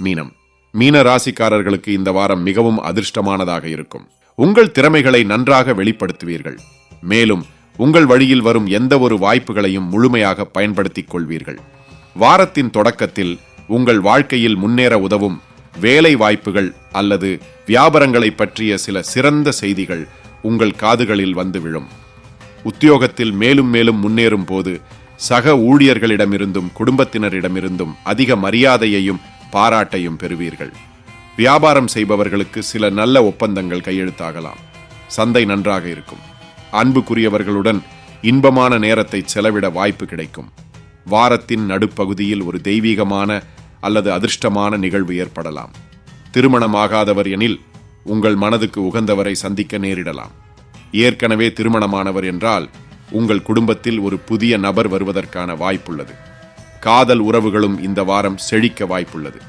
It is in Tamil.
மீனம். மீன ராசிக்காரர்களுக்கு இந்த வாரம் மிகவும் அதிர்ஷ்டமானதாக இருக்கும். உங்கள் திறமைகளை நன்றாக வெளிப்படுத்துவீர்கள். மேலும் உங்கள் வழியில் வரும் எந்த ஒரு வாய்ப்புகளையும் முழுமையாக பயன்படுத்திக் கொள்வீர்கள். வாரத்தின் தொடக்கத்தில் உங்கள் வாழ்க்கையில் முன்னேற உதவும் வேலை வாய்ப்புகள் அல்லது வியாபாரங்களை பற்றிய சில சிறந்த செய்திகள் உங்கள் காதுகளில் வந்து விழும் உத்தியோகத்தில் மேலும் மேலும் முன்னேறும் போது சக ஊழியர்களிடமிருந்தும் குடும்பத்தினரிடமிருந்தும் அதிக மரியாதையையும் பாராட்டையும் பெறுவீர்கள். வியாபாரம் செய்பவர்களுக்கு சில நல்ல ஒப்பந்தங்கள் கையெழுத்தாகலாம். சந்தை நன்றாக இருக்கும். அன்புக்குரியவர்களுடன் இன்பமான நேரத்தை செலவிட வாய்ப்பு கிடைக்கும். வாரத்தின் நடுப்பகுதியில் ஒரு தெய்வீகமான அல்லது அதிர்ஷ்டமான நிகழ்வு ஏற்படலாம். திருமணமாகாதவர் எனில் உங்கள் மனதுக்கு உகந்தவரை சந்திக்க நேரிடலாம். ஏற்கனவே திருமணமானவர் என்றால் உங்கள் குடும்பத்தில் ஒரு புதிய நபர் வருவதற்கான வாய்ப்புள்ளது. காதல் உறவுகளும் இந்த வாரம் செழிக்க வாய்ப்புள்ளது.